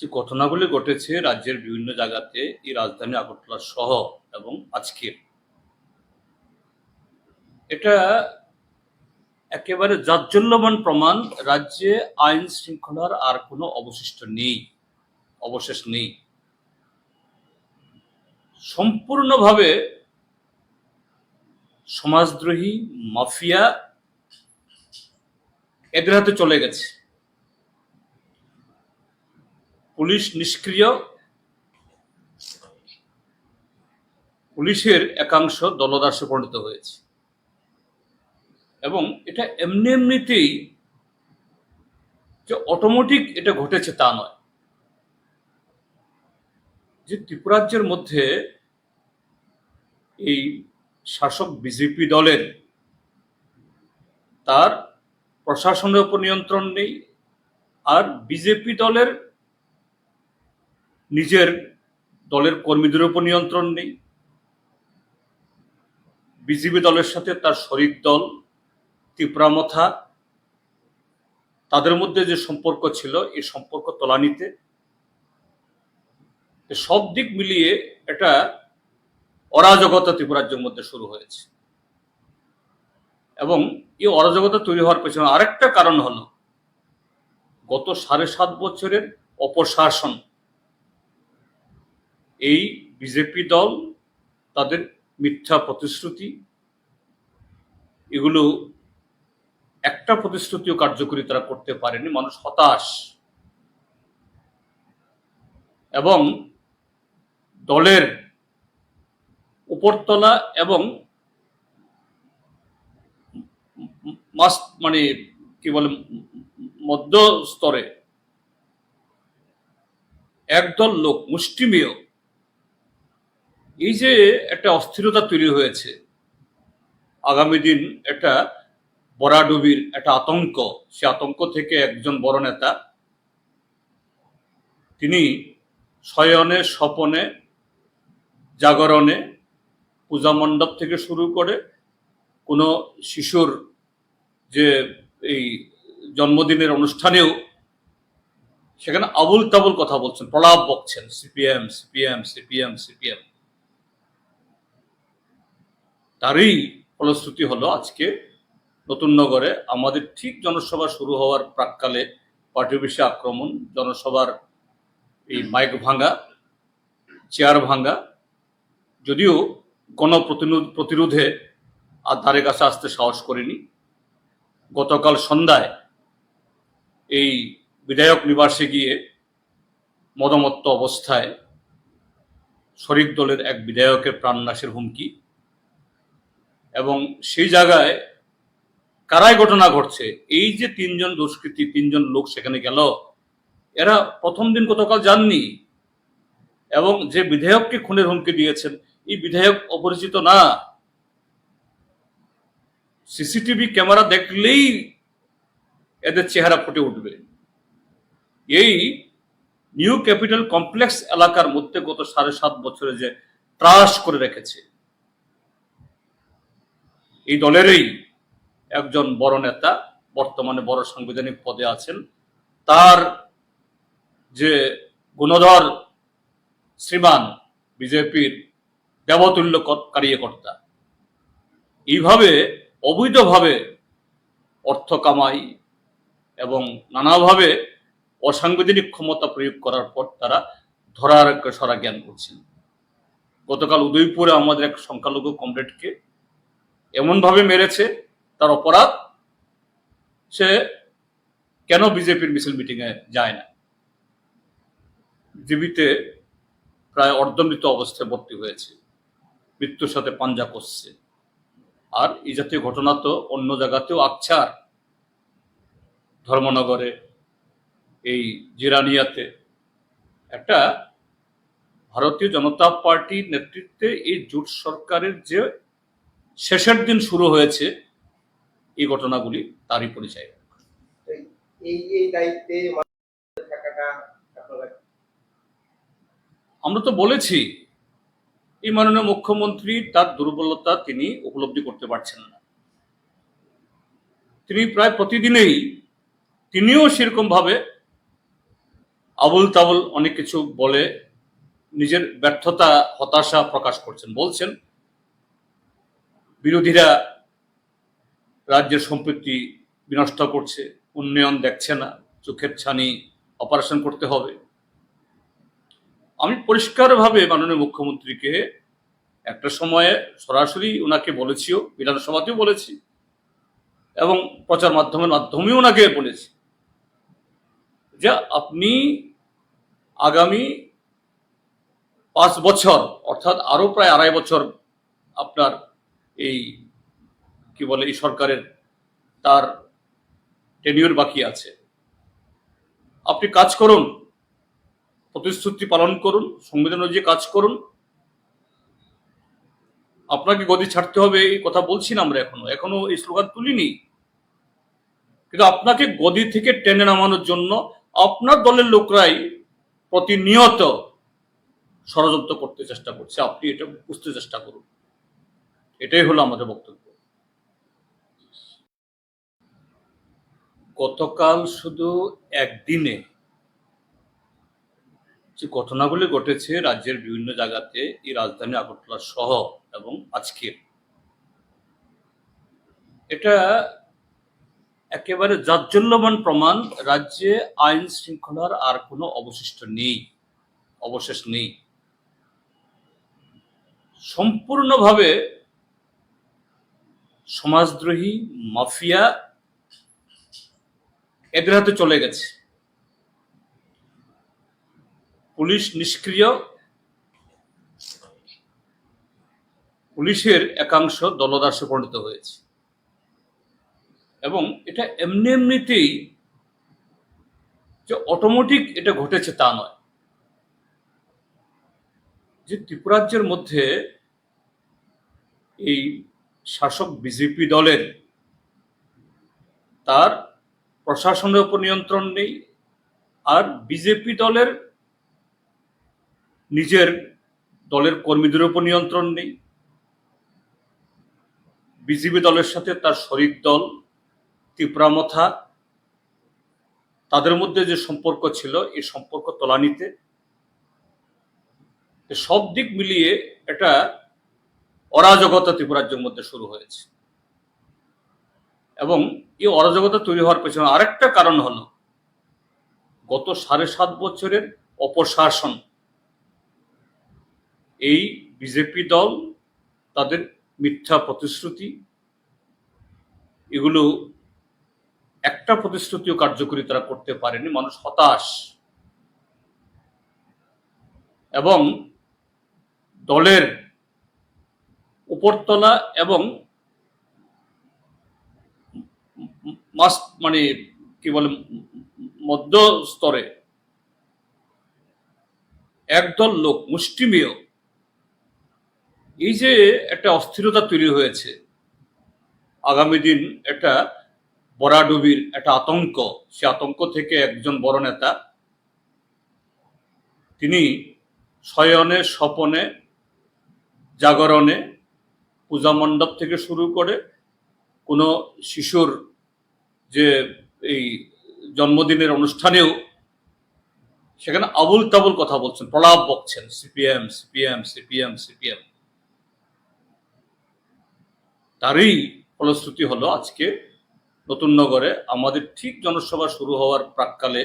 যে ঘটনাগুলি ঘটেছে রাজ্যের বিভিন্ন জায়গাতে এই রাজধানী আগরতলা সহ এবং আজকের। এটা একেবারে জাজ্জল্যমান প্রমাণ, রাজ্যে আইন শৃঙ্খলার আর কোনো অবশিষ্ট নেই, অবশেষ নেই। সম্পূর্ণভাবে সমাজদ্রোহী, মাফিয়া এদের হাতে চলে গেছে। পুলিশ নিষ্ক্রিয়। পুলিশের একাংশ দলদাসে পরিণত হয়েছে। এবং এটা এমনি এমনিতেই যে অটোমেটিক এটা ঘটেছে তা নয়। যে ত্রিপুরাজ্যের মধ্যে এই শাসক বিজেপি দলের তার প্রশাসনের উপর নিয়ন্ত্রণ নেই, আর বিজেপি দলের নিজের দলের কর্মীদের উপর নিয়ন্ত্রণ নেই। বিজেপি দলের সাথে তার শরিক দল ত্রিপুরামথা তাদের মধ্যে যে সম্পর্ক ছিল এই সম্পর্ক তলানিতে। সব দিক মিলিয়ে এটা অরাজকতা ত্রিপুরাজ্যের মধ্যে শুরু হয়েছে। এবং এই অরাজকতা তৈরি হওয়ার পেছনে আরেকটা কারণ হলো, গত সাড়ে সাত বছরের অপশাসন এই বিজেপি দল, তাদের মিথ্যা প্রতিশ্রুতি, এগুলো একটা প্রতিশ্রুতিও কার্যকরী তারা করতে পারেনি। মানুষ হতাশ। এবং দলের উপরতলা এবং মাস মানে কি বলে মধ্য স্তরে একদল লোক, মুষ্টিমেয় এই যে একটা অস্থিরতা তৈরি হয়েছে, আগামী দিন একটা বরাডুবির একটা আতঙ্ক, সে আতঙ্ক থেকে একজন বড় নেতা, তিনি শয়নে, স্বপনে, জাগরণে, পূজা মণ্ডপ থেকে শুরু করে কোনো শিশুর যে এই জন্মদিনের অনুষ্ঠানেও সেখানে আবুল তাবুল কথা বলছেন, প্রলাপ বকছেন, সিপিএম সিপিএম সিপিএম সিপিএম। তারই ফলশ্রুতি হলো আজকে নতুন নগরে আমাদের ঠিক জনসভা শুরু হওয়ার প্রাককালে পার্টি অফিসে আক্রমণ, জনসভার এই মাইক ভাঙা, চেয়ার ভাঙা, যদিও গণপ্রতিরোধ, প্রতিরোধে আর ধারে কাছে আসতে সাহস করেনি। গতকাল সন্ধ্যায় এই বিধায়ক নিবাসে গিয়ে মদমত্ত অবস্থায় শরিক দলের এক বিধায়কের প্রাণনাশের হুমকি এবং সেই জায়গায় কারাই ঘটনা ঘটছে। এই যে তিনজন দুষ্কৃতী, তিনজন লোক সেখানে গেল, এরা প্রথম দিন গতকাল যাননি এবং যে বিধায়ককে খুনের হুমকি দিয়েছেন, এই বিধায়ক অপরিচিত না। সিসিটিভি ক্যামেরা দেখলেই এদের চেহারা ফুটে উঠবে। এই নিউ ক্যাপিটাল কমপ্লেক্স এলাকার মধ্যে গত সাড়ে সাত বছরে যে ত্রাস করে রেখেছে এই দলেরই একজন বড় নেতা, বর্তমানে বড় সাংবিধানিক পদে আছেন। তার যে গুণধর শ্রীমান বিজেপির দেবতুল্য কার্যকর্তা, এইভাবে অবৈধভাবে অর্থ কামাই এবং নানাভাবে অসাংবিধানিক ক্ষমতা প্রয়োগ করার পর তারা ধরার সরা জ্ঞান করছেন। গতকাল উদয়পুরে আমাদের এক সংখ্যালঘু কমরেডকে এমনভাবে মেরেছে, তার অপরাধ, সে কেন বিজেপির মিছিল মিটিংয়ে যায় না? জীবিতে প্রায় অর্ধমৃত অবস্থায় ভর্তি হয়েছে, মৃত্যুর সাথে পাঞ্জা করছে আর এই জাতীয় ঘটনা তো অন্য জায়গাতেও আকছার ধর্মনগরে, এই জিরানিয়াতে একটা ভারতীয় জনতা পার্টির নেতৃত্বে এই জোট সরকারের যে শেষের দিন শুরু হয়েছে এই ঘটনাগুলি তারই পরিচয়। আমরা তো বলেছি এই মাননীয় মুখ্যমন্ত্রী তার দুর্বলতা তিনি উপলব্ধি করতে পারছেন না। তিনি প্রায় প্রতিদিনেই তিনিও সেরকম ভাবে আবুল তাবুল অনেক কিছু বলে নিজের ব্যর্থতা হতাশা প্রকাশ করছেন বলছেন। বিরোধীরা রাজ্যের সম্পত্তি বিনষ্ট করছে, উন্নয়ন দেখছে না, চোখের ছানি অপারেশন করতে হবে। আমি পরিষ্কারভাবে মাননীয় মুখ্যমন্ত্রীকে একটা সময়ে সরাসরি ওনাকে বলেছিও, বিধানসভাতেও বলেছি, এবং প্রচার মাধ্যমের মাধ্যমেও ওনাকে বলেছি যে আপনি আগামী পাঁচ বছর, অর্থাৎ আরও প্রায় আড়াই বছর আপনার এই, কি বলে, এই সরকারের তার টেনিউর বাকি আছে। আপনি কাজ করুন, প্রতিশ্রুতি পালন করুন, সংবিধান অনুযায়ী কাজ করুন। আপনাকে গদি ছাড়তে হবে, এই কথা বলছি না আমরা এখনও। এখনও এই স্লোগান তুলিনি। কিন্তু আপনাকে গদি থেকে টেনে নামানোর জন্য আপনার দলের লোকরাই প্রতিনিয়ত ষড়যন্ত্র করতে চেষ্টা করছে। আপনি এটা বুঝতে চেষ্টা করুন। এটাই হলো আমাদের বক্তব্য। গতকাল শুধু একদিনে যে ঘটনাগুলি ঘটেছে রাজ্যের বিভিন্ন জায়গাতে, এই রাজধানী আগরতলা সহ এবং আজকের। এটা একেবারে জাজ্জল্যমান প্রমাণ, রাজ্যে আইন শৃঙ্খলার আর কোনো অবশিষ্ট নেই, অবশেষ নেই। সম্পূর্ণভাবে সমাজদ্রোহী, মাফিয়া এদের হাতে চলে গেছে। পুলিশ নিষ্ক্রিয়। পুলিশের একাংশ দলদাসে পরিণত হয়েছে। এবং এটা এমনি এমনিতেই যে অটোমেটিক এটা ঘটেছে তা নয়। যে ত্রিপুরাজ্যের মধ্যে এই শাসক বিজেপি দলের তার প্রশাসনের উপর নিয়ন্ত্রণ নেই, আর বিজেপি দলের নিজের দলের কর্মীদের উপর নিয়ন্ত্রণ নেই। বিজেপি দলের সাথে তার শরিক দল ত্রিপুরামথা তাদের মধ্যে যে সম্পর্ক ছিল এই সম্পর্ক তলানিতে। সব দিক মিলিয়ে এটা অরাজকতা ত্রিপুরাজ্যের মধ্যে শুরু হয়েছে। এবং এই অরাজকতা তৈরি হওয়ার পেছনে আরেকটা কারণ হলো, গত সাড়ে সাত বছরের অপশাসন। এই বিজেপি দল, তাদের মিথ্যা প্রতিশ্রুতি, এগুলো একটা প্রতিশ্রুতিও কার্যকরী তারা করতে পারেনি, মানুষ হতাশ। এবং দলের উপরতলা এবং মানে কি বলে, মধ্য স্তরে একদল লোক, মুষ্টিমেয়। এই যে একটা অস্থিরতা তৈরি হয়েছে, আগামী দিন একটা বরাডুবির একটা আতঙ্ক, সে আতঙ্ক থেকে একজন বড় নেতা, তিনি শয়নে, স্বপনে, জাগরণে পূজা মণ্ডপ থেকে শুরু করে কোনো শিশুর যে এই জন্মদিনের অনুষ্ঠানেও সেখানে আবুল তাবুল কথা বলছেন, প্রলাপ বকছেন, সিপিএম সিপিএম সিপিএম সিপিএম। তারই ফলশ্রুতি হলো আজকে নতুন নগরে আমাদের ঠিক জনসভা শুরু হওয়ার প্রাককালে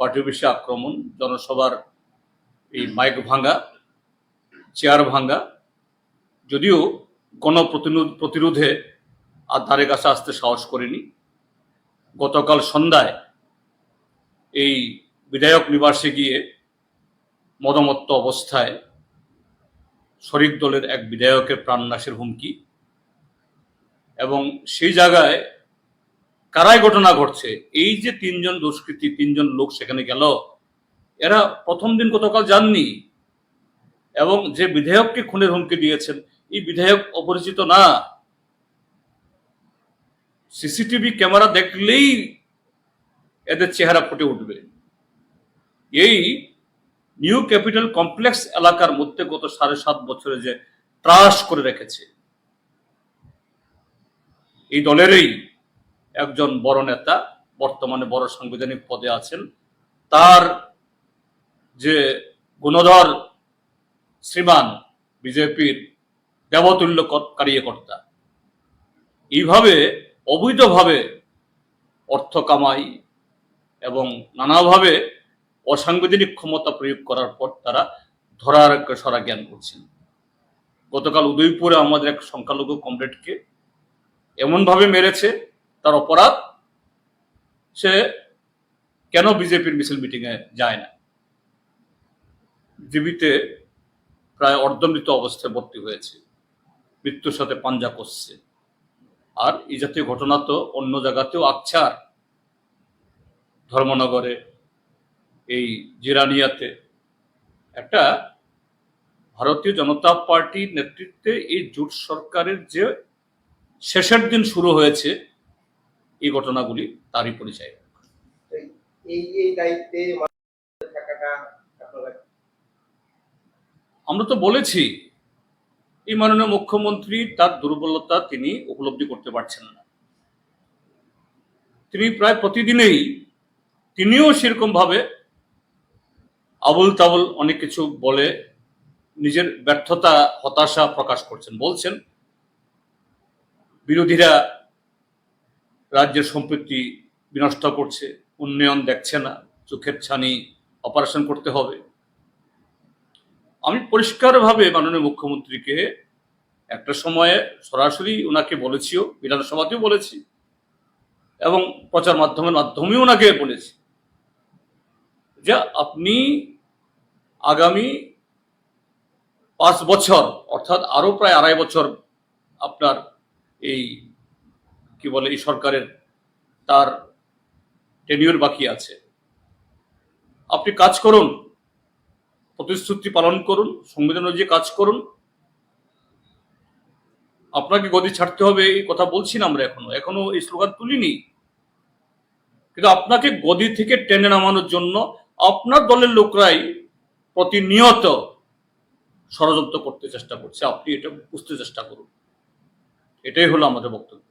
অফিসে আক্রমণ, জনসভার এই মাইক ভাঙা, চেয়ার ভাঙা, যদিও গণপ্রতিরোধ, প্রতিরোধে আর ধারে কাছে আসতে সাহস করেনি। গতকাল সন্ধ্যায় এই বিধায়ক নিবাসে গিয়ে মদমত্ত অবস্থায় শরিক দলের এক বিধায়কের প্রাণনাশের হুমকি এবং সেই জায়গায় কারাই ঘটনা ঘটছে। এই যে তিনজন দুষ্কৃতী, তিনজন লোক সেখানে গেল, এরা প্রথম দিন গতকাল যাননি এবং যে বিধায়ককে খুনের হুমকি দিয়েছেন এই বিধায়ক অপরিচিত না। সিসিটিভি ক্যামেরা দেখলেই এদের চেহারা ফুটে উঠবে। এই নিউ ক্যাপিটাল কমপ্লেক্স এলাকার মধ্যে গত সাড়ে সাত বছরে যে ত্রাস করে রেখেছে, এই দলেরই একজন বড় নেতা, বর্তমানে বড় সাংবিধানিক পদে আছেন, তার যে গুণধর শ্রীমান বিজেপির দেবতুল্য কর- কার্যকর্তা। এইভাবে অবৈধভাবে অর্থ কামাই এবং নানাভাবে অসাংবিধানিক ক্ষমতা প্রয়োগ করার পর তারা ধরার সরা জ্ঞান করছেন। গতকাল উদয়পুরে আমাদের এক সংখ্যালঘু কমরেডকে এমনভাবে মেরেছে, তার অপরাধ, সে কেন বিজেপির মিছিল মিটিংয়ে যায় না? জীবিতে প্রায় অর্ধমৃত অবস্থায় ভর্তি হয়েছে। মৃত্যুর সাথে পাঞ্জা করছে। আর এই জাতীয় ঘটনা তো অন্য জায়গাতেও আকছার। ধর্মনগরে এই জিরানিয়াতে। একটা ভারতীয় জনতা পার্টির নেতৃত্বে এই জোট সরকারের যে শেষের দিন শুরু হয়েছে এই ঘটনাগুলি তারই পরিচয়। আমরা তো বলেছি এই মাননীয় মুখ্যমন্ত্রী তার দুর্বলতা তিনি উপলব্ধি করতে পারছেন না। তিনি প্রায় প্রতিদিনেই তিনিও সেরকম ভাবে আবুল তাবুল অনেক কিছু বলে নিজের ব্যর্থতা, হতাশা প্রকাশ করছেন। বলছেন, বিরোধীরা রাজ্যের সম্পত্তি বিনষ্ট করছে, উন্নয়ন দেখছে না, চোখের ছানি অপারেশন করতে হবে। আমি পরিষ্কারভাবে মাননীয় মুখ্যমন্ত্রীকে একটা সময়ে সরাসরি ওনাকে বলেছিও, বিধানসভাতেও বলেছি, এবং প্রচার মাধ্যমের মাধ্যমেও ওনাকে বলেছি যে আপনি আগামী পাঁচ বছর, অর্থাৎ আরও প্রায় আড়াই বছর আপনার এই কি বলে, এই সরকারের তার টেনিউর বাকি আছে। আপনি কাজ করুন। প্রতিশ্রুতি পালন করুন সংবিধান অনুযায়ী কাজ করুন। আপনাকে গদি ছাড়তে হবে, এই কথা বলছি না আমরা এখনও। এখনও এই স্লোগান তুলিনি। কিন্তু আপনাকে গদি থেকে টেনে নামানোর জন্য আপনার দলের লোকরাই প্রতিনিয়ত ষড়যন্ত্র করতে চেষ্টা করছে। আপনি এটা বুঝতে চেষ্টা করুন। এটাই হলো আমাদের বক্তব্য।